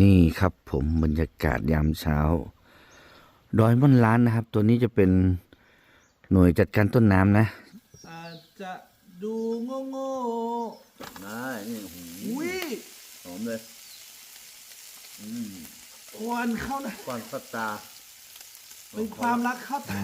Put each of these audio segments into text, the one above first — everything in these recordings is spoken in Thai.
นี่ครับผมบรรยากาศยามเช้า ดอยม่อนล้านนะครับ ตัวนี้จะเป็นหน่วยจัดการต้นน้ำนะอาจจะดูโง่โง่ได้นี่ๆอุ้ยหอมเลย อืมควันเข้านะควันพัตตา เป็นความรักเข้าแต่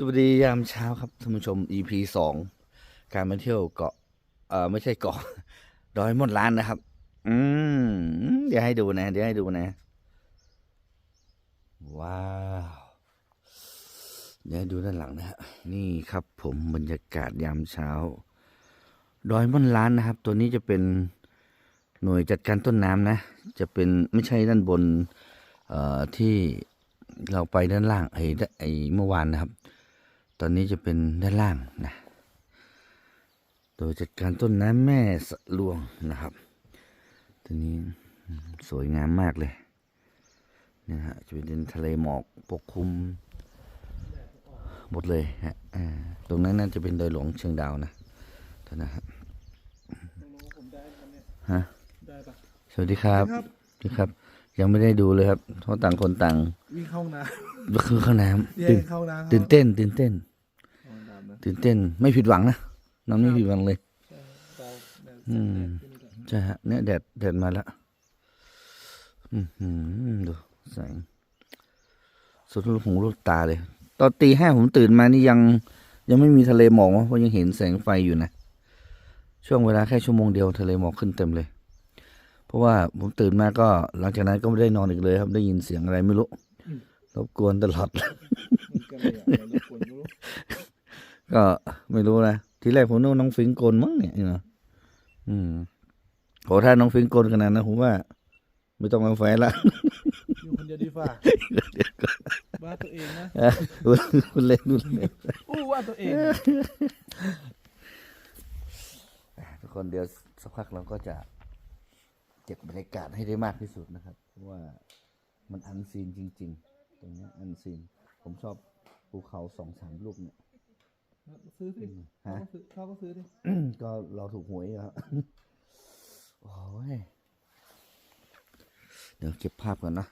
สวัสดียามเช้าครับท่านผู้ชม EP สองการมาเที่ยวเกาะเอ่อไม่ใช่เกาะดอยม่อนล้านนะครับ อืมเดี๋ยวให้ดูนะ เดี๋ยวให้ดูนะ ว้าวเดี๋ยวให้ดูด้านหลังนะฮะนี่ครับ ผมบรรยากาศยามเช้า ดอยม่อนล้านนะครับ ตัวนี้จะเป็นหน่วยจัดการต้นน้ำนะ จะเป็นไม่ใช่ด้านบน เอ่อที่เราไปด้านล่างไอ้ไอ้เมื่อวานนะครับ ตอนนี้จะเป็นด้านล่างนะ โดยจัดการต้นน้ำแม่สะลวงนะครับ ตัวนี้อืมสวยงามมากเลยนะฮะจะเป็นทะเลหมอกปกคลุมหมดเลยฮะอ่าตรงนั้นน่าจะเป็นดอยหลวงเชียงดาวนะท่านนะครับผมได้ไหมเนี่ยฮะได้ปะสวัสดีครับครับสวัสดีครับ ยังไม่ได้ดูเลยครับเพราะต่างคนต่างวิ่งเข้าห้องน้ก็คือเข้าน้ำำแย่ตื่นเข้าห้องน้ำตื่นเต้น ตื่นเต้นห้องน้ำนะ ตื่นเต้นไม่ผิดหวังนะน้องไม่ผิดหวังเลยใช่เราเนี่ยอืมขึ้นนี่ก่อนใช่ฮะเนี่ยแดดแดดมาแล้วอือหือดูแสงสุดลูกหูลูกตาเลย ตอนตีห้าผมตื่นมานี่ยัง ยังไม่มีทะเลหมอกวะเพราะยังเห็นแสงไฟอยู่นะช่วงเวลาแค่ชั่วโมงเดียวทะเลหมอกขึ้นเต็มเลย เพราะว่าผมตื่นมาก็ หลังจากนั้นก็ไม่ได้นอนอีกเลย ครับได้ยินเสียงอะไรไม่รู้รบกวนตลอดมัน ก็เลยอยากจะรบกวนรู้ก็ไม่รู้นะทีแรกผมนึกว่าน้องฟิงโกนมั้งเนี่ยเนาะอืมโหถ้าน้องฟิงโกนขนาดนั้นผมว่า ไม่ต้องมาแฟนละอยู่คนเดียวดีฝ่าว่าตัวเองนะคุณเล่นคุณเล่นอู้ว่าตัวเองทุกคนเดี๋ยวสักพักเราก็จะเก็บบรรยากาศให้ได้มากที่สุดนะครับเพราะว่ามันอันซีนจริง ๆ ตรงเนี้ยอันซีน ผมชอบภูเขาสองสามลูกเนี่ย ซื้อสิฮะเขาก็ซื้อเขาก็ซื้อดิก็เราถูกหวยอะครับ โอ้ย เดี๋ยวเก็บภาพก่อนนะ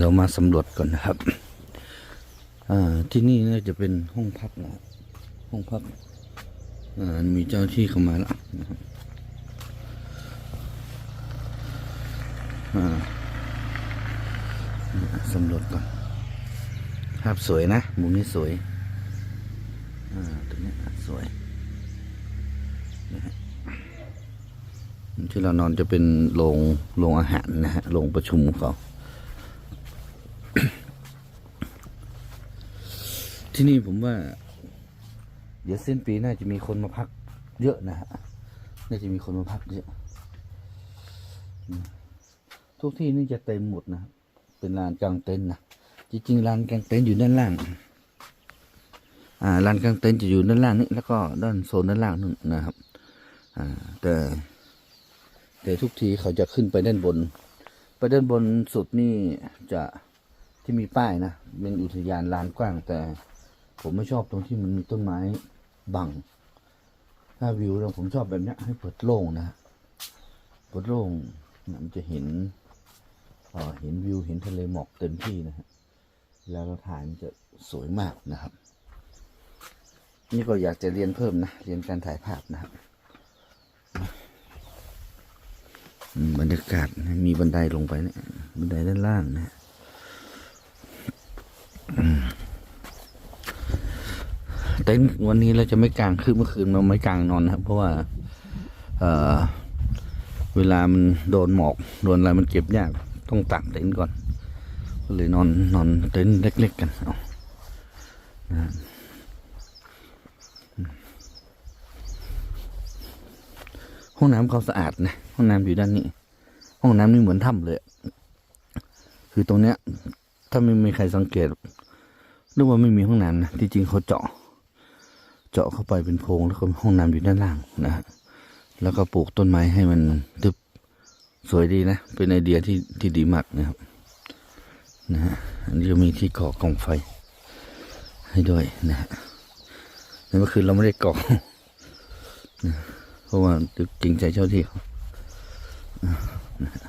เรามาสำรวจก่อนนะครับที่นี่น่าจะเป็นห้องพักนะห้องพักมีเจ้าที่เข้ามาแล้วนะครับสำรวจก่อน ภาพสวยนะ มุมนี้สวยอ่าตรงนี้สวยนะฮะที่เรานอนจะเป็นโรงโรงอาหารนะฮะโรงประชุมของเขา ที่นี่ผมว่า เดี๋ยวสิ้นปีน่าจะมีคนมาพัก เยอะนะฮะน่าจะมีคนมาพักเยอะทุกที่นี่จะเต็มหมดนะเป็นลานกลางเต็นท์นะจริงๆลานกลางเต็นท์อยู่ด้านล่าง อ่าลานกลางเต็นท์จะอยู่ด้านล่างนี่แล้วก็ด้านโซนด้านล่างนู่นนะครับ อ่า แต่ แต่ทุกทีเขาจะขึ้นไปด้านบน ไปด้านบนสุดนี่จะที่มีป้ายนะเป็นอุทยานลานกว้างแต่ ผมไม่ชอบตรงที่มันมีต้นไม้บัง ถ้าวิวเราผมชอบแบบนี้ให้เปิดโล่งนะเปิดโล่งมันจะเห็นเเห็นวิวเห็นทะเลหมอกเต็มที่นะฮะแล้วเราถ่ายมันจะสวยมากนะครับ นี่ก็อยากจะเรียนเพิ่มนะเรียนการถ่ายภาพนะครับอืมบรรยากาศมีบันไดลงไปเนะบันไดด้านล่างนะอืม เต็นท์วันนี้เราจะไม่กลางคือเมื่อคืนเราไม่กลางนอนนะครับ เพราะว่าเอ่อเวลามันโดนหมอกโดนอะไรมันเก็บยากต้องตักเต็นท์ก่อน ก็เลยนอนนอนเต็นท์เล็ก ๆ กันเอานะห้องน้ำเขาสะอาดนะห้องน้ำอยู่ด้านนี้ ห้องน้ำนี่เหมือนถ้ำเลย คือตรงเนี้ย ถ้าไม่มีใครสังเกตนึกว่าไม่มีห้องน้ำนะที่จริงเขาเจาะ เจาะเข้าไปเป็นโพรงแล้วก็ห้องน้ำอยู่ด้านล่างนะฮะแล้วก็ปลูกต้นไม้ให้มันทึบสวยดีนะ เป็นไอเดียที่ที่ดีมากนะครับนะฮะอันนี้จะมีที่ก่อกองไฟ ให้ด้วยนะฮะในเมื่อคืนเราไม่ได้ก่อนะเพราะว่าเกรงใจเจ้าที่เขานะฮะ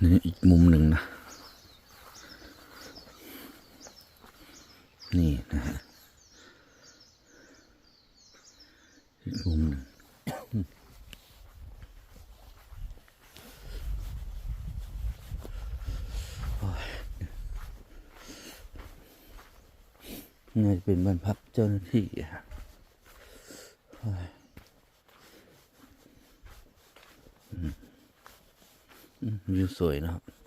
นี่อีกมุมหนึ่งนะ นี่นะฮะอีกมุมหนึ่งน่าจะเป็นบ้านพักเจ้าหน้าที่อะครับวิวสวยนะครับ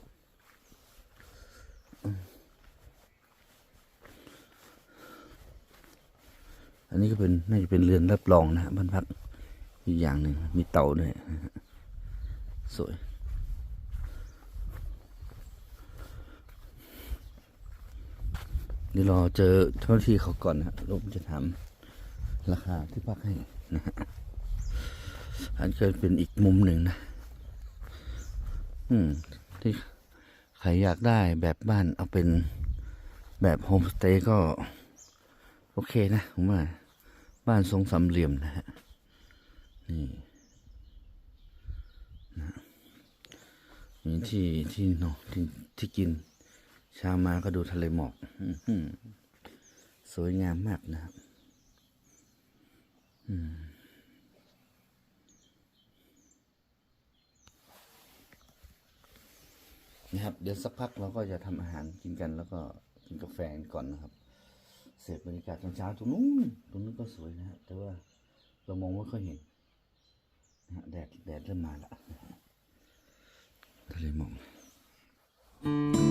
อันนี้ก็เป็นน่าจะเป็นเรือนรับรองนะฮะบ้านพักอีกอย่างหนึ่งมีเตาด้วยนะฮะสวยเดี๋ยวรอเจอเจ้าหน้าที่เขาก่อนนะฮะแล้วผมจะถามราคาที่พักให้นะฮะอันก็เป็นอีกมุมหนึ่งนะ อืม ที่ใครอยากได้แบบบ้านเอาเป็นแบบโฮมสเตย์ก็ โอเคนะผมว่า บ้านทรงสามเหลี่ยมนะฮะ นี่นะมีที่ที่นอนที่ที่กินเช้ามาก็ดูทะเลหมอกสวยงามมากนะครับนะครับ เดี๋ยวสักพักเราก็จะทำอาหารกินกันแล้วก็กินกาแฟก่อนนะครับ เสร็จบรรยากาศตอนเช้าตรงนู้นตรงนู้นก็สวยนะแต่ว่าเรามองไม่ค่อยเห็นนะฮะแดดแดดเริ่มมาละทะเลหมอก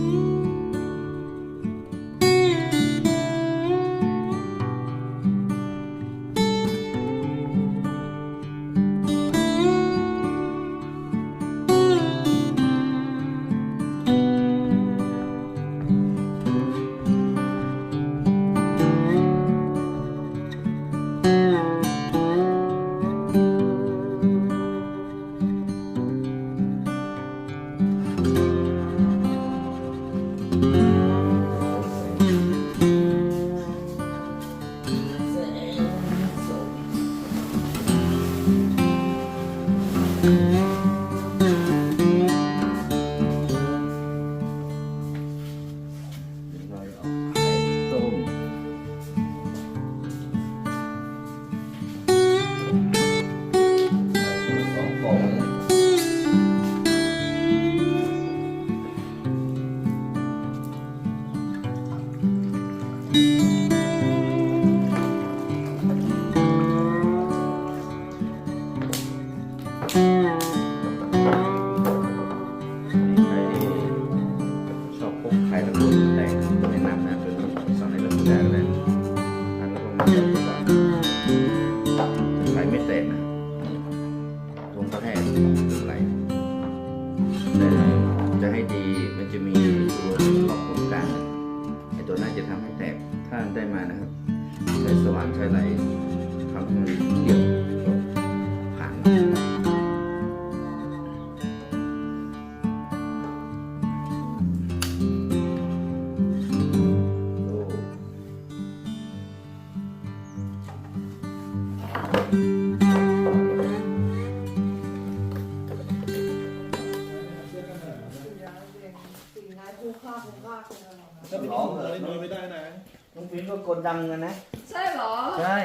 ดดังกันนะ ใช่เหรอ ใช่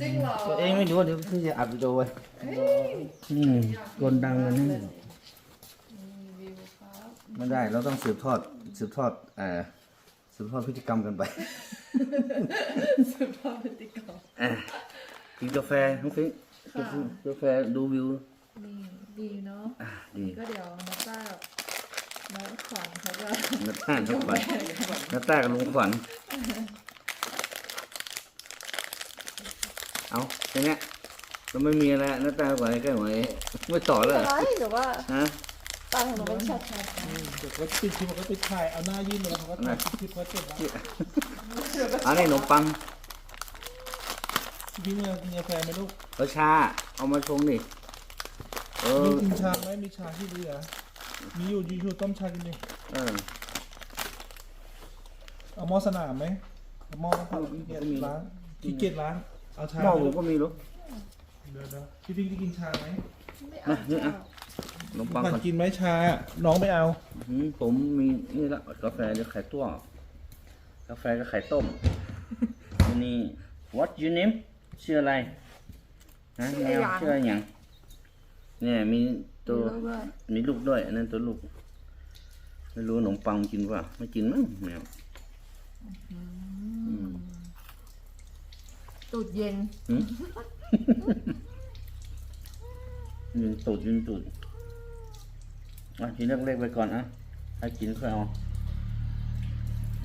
จริงเหรอตัวเองไม่รู้เดี๋ยวพี่จะอัดวิดีโอไว้เฮ้ยอืมกดดังกันนะรีวิวครับไม่ได้เราต้องสืบทอดสืบทอดเอ่อสืบทอดพฤติกรรมกันไปสุภาพพฤติกรรมอะกินกาแฟน้องฟิล์มค่ะกาแฟดูวิวดีดีเนาะ อะดีก็เดี๋ยวนักต้ากับน้องขวัญเขาจะนัตต้ากับขวัญนัตต้ากับลุงขวัญเอา แค่เนี้ยเราไม่มีอะไรนัตต้ากับขวัญใกล้หมดเลยไม่ต่อแล้วเหรอไรหรือว่าฮะตาของหนูเป็นชัดชัดเดี๋ยวก็ปิดคลิปก็ปิดถ่ายเอาหน้ายื่นมาแล้วเขาก็ถ่ายคลิปก็เจ็บแล้วอันนี้ขนมปังพี่เมื่อกินกาแฟไหมลูกรสชาเอามาชงดิเออมีกินชาไหมมีชาที่เหลือมีอยู่ยูทูบต้มชากินดิเออเอาหม้อสนามไหมเอาหม้อต้องผัดขี้เกียจล้างขี้เกียจล้าง เอาชาหม้อไหผมลูกก็มีลูกเดี๋ยวเดี๋ยวพี่พิงจะกินชาไหมไม่นะเอานี่อะขนมปังผัดก่อนกินไหมชา น้องไม่เอาอืมผมมีนี่ละกาแฟเดี๋ยวไข่ต้วกาแฟกับไข่ต้มอันนี่ what you name ชื่ออะไรฮะแมวชื่ออะไรอย่างเนี่ยมีตัวมีลูกด้วยอันนั้นตัวลูก ไม่รู้ขนมปังกินป่ะไม่กินมั้งแมวอืม ตูดเย็นหืมยืนตูดยืนตูดอะทีเล็กๆไปก่อนอะให้กินค่อยเอา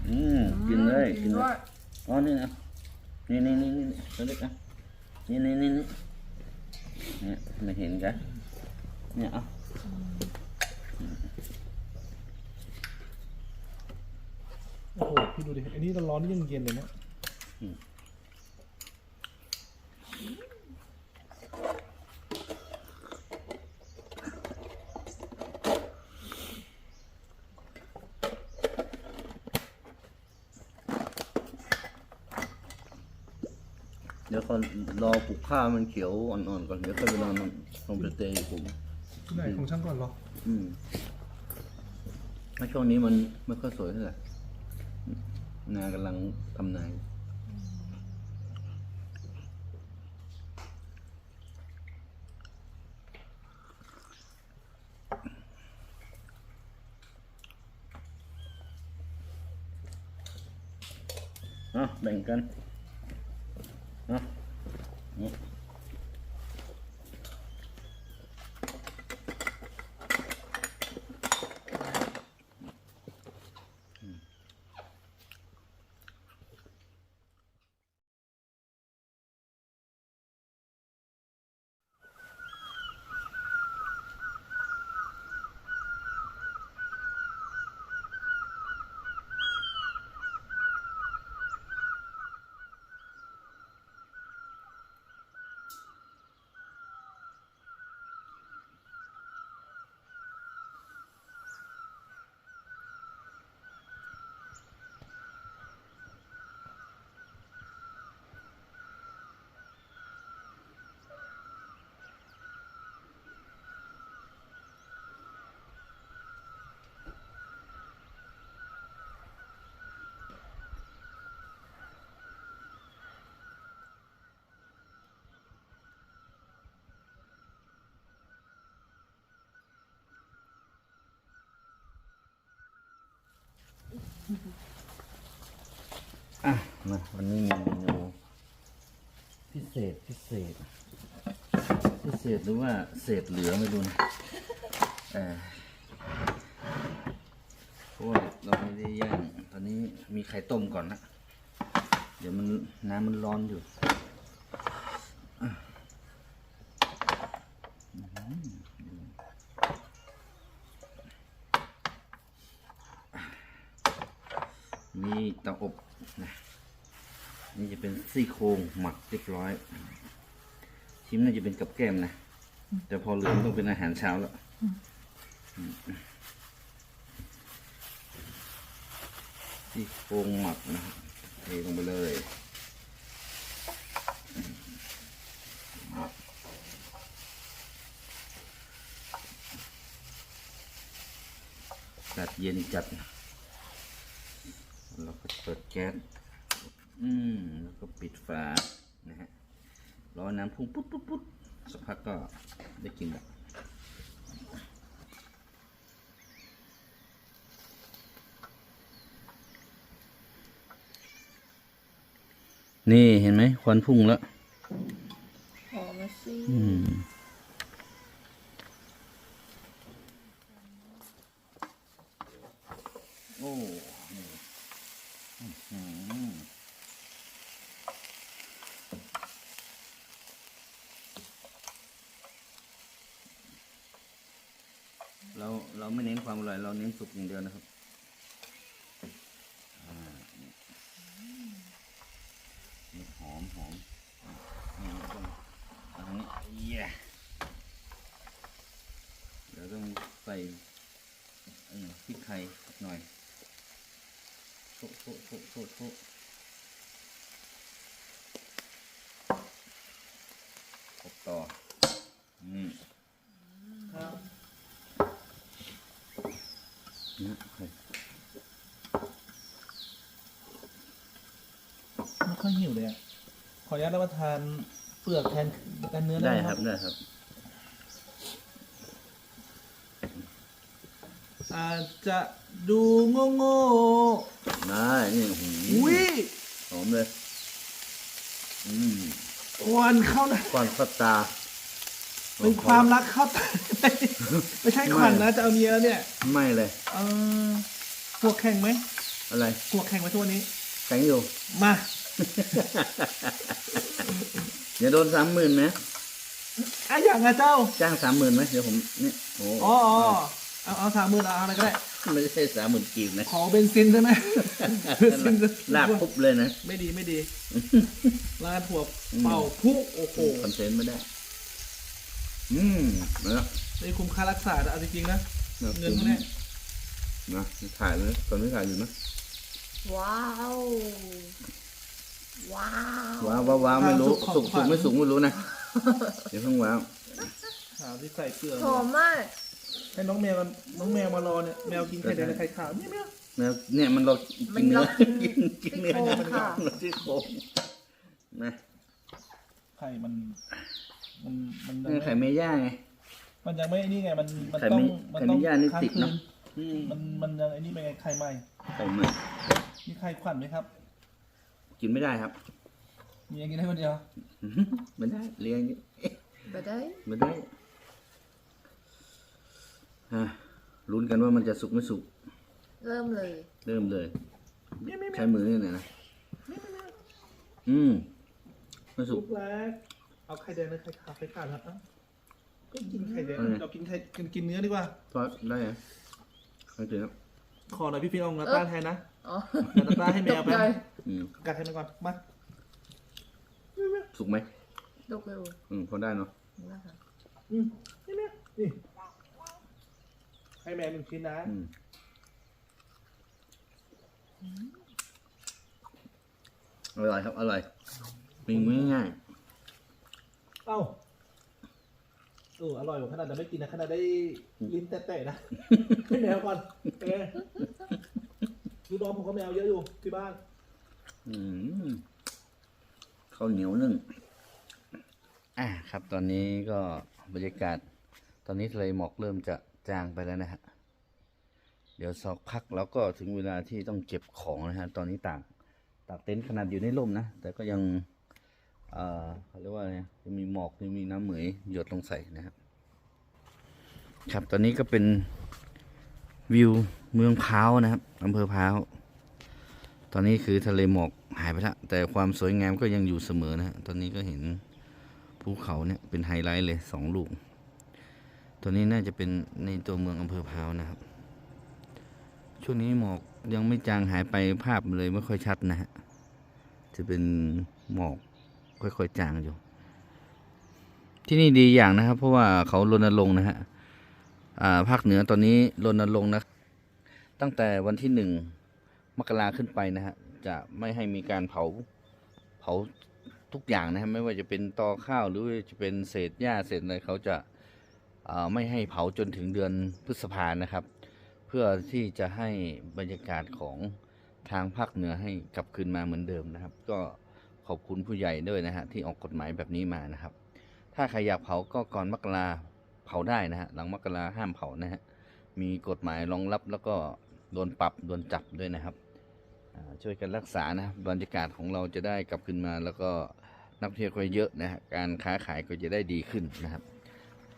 อืมกินเลยกินเลด้วย ยอ๋อนี่นะนี่นี่นี่นี่ตัวเล็กอะนี่นี่นี่นี่เนี่ยไม่เห็นกันเนี่ยเอะโอ้โหพี่ดูดิอันนี้ร้อนๆนี่ยังเย็นเลยเนี่ย เดี๋ยวก่อนรอปลูกข้าวมันเขียวอ่อนๆก่อนเดี๋ยวค่อยไปนอนลงไปเตะผมที่ไหนของช่างก่อนเหรอ อืมถ้าช่วงนี้มันไม่ค่อยสวยเท่าไหร่นากำลังทำนาย อ่ อะมาวันนี้มีเมนูพิเศษพิเศษ พิเศษหรือว่าเศษเหลือไม่รู้นะเออเพราะว่าเราไม่ได้ย่างตอนนี้มีไข่ต้มก่อนนะ เดี๋ยวมันน้ำมันร้อนอยู่อะอื้อหือมีเตาอบนะ นี่จะเป็น ซี่โครงหมักเรียบร้อย ชิ้นน่าจะเป็นกับแก้มนะ แต่พอเหลือต้องเป็นอาหารเช้าแล้วซี่โครงหมักนะเทลงไปเลยจัดเย็นจัดเปิดแก๊สอืม ก็ปิดฝานะฮะรอน้ำพุ่งปุ๊บปุ๊บปุ๊บสักพักก็ได้กินแล้วนี่เห็นไหมควันพุ่งแล้วหอมมาสิอืมโอ้นี่อื้อหือเราเราไม่เน้น ความอร่อยเราเน้นสุกอย่างเดียวนะครับอ่านี่นี่หอมหอมนี่เราต้องเอาทางนี้เย้เดี๋ยวต้องใส่เอ่อพริกไทยหน่อยโชะโชะโชะโชะโชะอบต่อ อืม ครับ นะไข่ ไม่ค่อยหิวเลยอะข ออนุญาตรับประทานเปลือกแทนแทนเนื้อได้หมครับได้ครับอาจจะดูโง่โง่ได้นี่โอ้โหๆอุ้ยหอมเลยอืมควันเข้านะ ควันเข้าตาเป็นความรักเข้าตา ไม่ใช่ควันนะจะเอาเมียแล้วเนี่ย ไม่เลย เออพวกแข่งไหมอะไรพวกแข่งไหมทุกวันนี้ แข็งอยู่ มาเดี๋ยวโดนสามหมื่นไหมอะอย่างอะเจ้าจ้างสามหมื่นไหมเดี๋ยวผมเนี่ยโอ้อ๋ออ๋อเอาเอาสามหมื่นเอาอะไรก็ได้ไม่ใช่สามหมื่นกีบนะขอเบนซินได้ไหมเบนซินจะลากปุ๊บเลยนะ ไม่ดีไม่ดีลาดหัวเป่าพุโอ้โหคอนเทนต์ไม่ได้ อืมนะไม่คุ้มค่ารักษาแต่เอาจริงๆนะนะเงินพวกเนี้ยนะถ่ายเลยตอนนี้ถ่ายอยู่นะว้าว ว้าวว้าวว้าวว้าวไม่รู้สุกสุกไม่สุกไม่รู้นะเดี๋ยวเพิ่งว้าวขาวที่ใส่เกลือหอมมากให้น้องแมวมันน้องแมวมารอเนี่ยแมวกินไข่แดงและไข่ขาวเนี่ยแมวนะเนี่ยมันเรากินเนื้อกินกินเนื้อซี่โครงค่ะเราที่โครงนะไข่มัน มันมันยังนี่ไข่เมย่าไงมันยังไม่นี่ไงมันมันไข่ต้องไม่มันไข่ต้องไม่ย่านี่ค้างติดคืเนอะนอืมมันมันยังไอ้นี่เป็นไงไข่ใหม่ไข่ใหม่มีไข่ขวัญไหมครับ กินไม่ได้ครับมีอย่างกินได้คนเดียวอื้อหือไม่ได้เลี้ยงอย่างนี้ไปได้ไม่ได้ฮะลุ้นกันว่ามันจะสุกไม่สุก เริ่มเลย เริ่มเลยเมียวเมียวเมีใช้ยวมือนี่หน่อยนะอืมไม่สุลูกกแรกเอาไข่แดงและไข่ขาวไข่ขาวนะครับก็กินไข่แดงอืมเรากินไข่กินกินเนื้อดีกว่าทอดได้ไหมโอเคครับขอหน่อยพี่ฟินเอานาต้าแทนนะอ๋อนาต้าให้แมวไปตกใจ อืมกัดให้มันก่อน มาสุกไหมตกเร็วอืมพอได้เนาะนะคะอืมนี่แม่นี่ให้แมวหนึ่งชิ้นนะอืมอร่อยครับ อร่อยมิงไม่ง่ายเอ้าเอออร่อยกว่าขนาดจะไม่กินนะขนาดได้ลิ้นแตะๆนะ ให้แมวก่อนเออดูดอมผมก็แมวเยอะอยู่ที่บ้าน อืมข้าวเหนียวนึ่งอะครับ ตอนนี้ก็บรรยากาศ ตอนนี้ทะเลหมอกเริ่มจะจางไปแล้วนะฮะเดี๋ยวสักพักแล้วก็ถึงเวลาที่ต้องเก็บของนะฮะ ตอนนี้ตากตากเต็นท์ขนาดอยู่ในร่มนะ แต่ก็ยังเอ่อเขาเรียกว่าไงยังมีหมอกยังมีน้ำเหมยหยดลงใส่นะครับครับตอนนี้ก็เป็นวิวเมืองพร้าวนะครับอำเภอพร้าว ตอนนี้คือทะเลหมอกหายไปแล้วแต่ความสวยงามก็ยังอยู่เสมอนะฮะตอนนี้ก็เห็นภูเขาเนี่ยเป็นไฮไลท์เลยสองลูก ตัวนี้น่าจะเป็นในตัวเมืองอำเภอพร้าวนะครับ ช่วงนี้หมอกยังไม่จางหายไปภาพเลยไม่ค่อยชัดนะฮะ จะเป็นหมอกค่อยๆจางอยู่ ที่นี่ดีอย่างนะครับ เพราะว่าเขารณรงค์นะฮะภาคเหนือตอนนี้รณรงค์นะ ตั้งแต่วันที่หนึ่ง มกราขึ้นไปนะฮะจะไม่ให้มีการเผาเผาทุกอย่างนะฮะไม่ว่าจะเป็นตอข้าวหรือจะเป็นเศษหญ้าเศษอะไรเขาจะาไม่ให้เผาจนถึงเดือนพฤษภานะครับ เพื่อที่จะให้บรรยากาศของทางภาคเหนือให้กลับคืนมาเหมือนเดิมนะครับ ก็ขอบคุณผู้ใหญ่ด้วยนะฮะที่ออกกฎหมายแบบนี้มานะครับ ถ้าใครอยากเผาก็ก่อนมกราเผาได้นะฮะหลังมกราห้ามเผานะฮะมีกฎหมายรองรับแล้วก็โดนปรับโดนจับด้วยนะครับ ช่วยกันรักษานะครับบรรยากาศของเราจะได้กลับคืนมาแล้วก็นักเที่ยวก็เยอะนะฮะการค้าขายก็จะได้ดีขึ้นนะครับ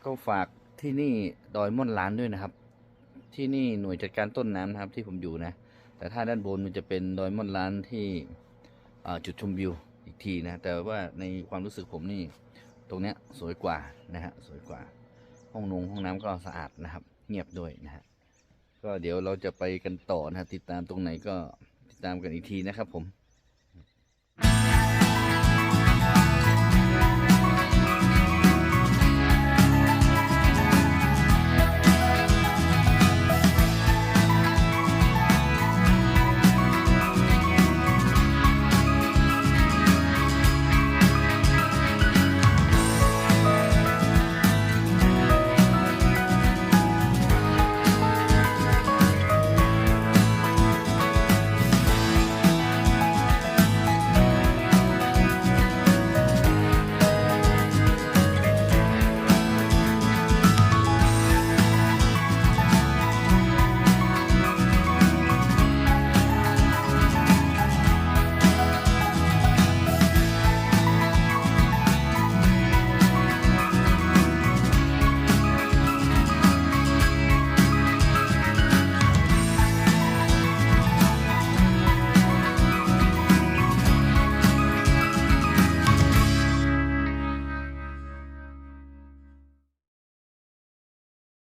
ก็ฝากที่นี่ดอยม่อนล้านด้วยนะครับ ที่นี่หน่วยจัดการต้นน้ำนะครับที่ผมอยู่นะ แต่ถ้าด้านบนมันจะเป็นดอยม่อนล้านที่จุดชมวิวอีกทีนะแต่ว่าในความรู้สึกผมนี่ตรงเนี้ยสวยกว่านะฮะสวยกว่า ห้องนงห้องน้ำก็สะอาดนะครับ เงียบด้วยนะฮะก็เดี๋ยวเราจะไปกันต่อนะติดตามตรงไหนก็ ตามกันอีกทีนะครับผม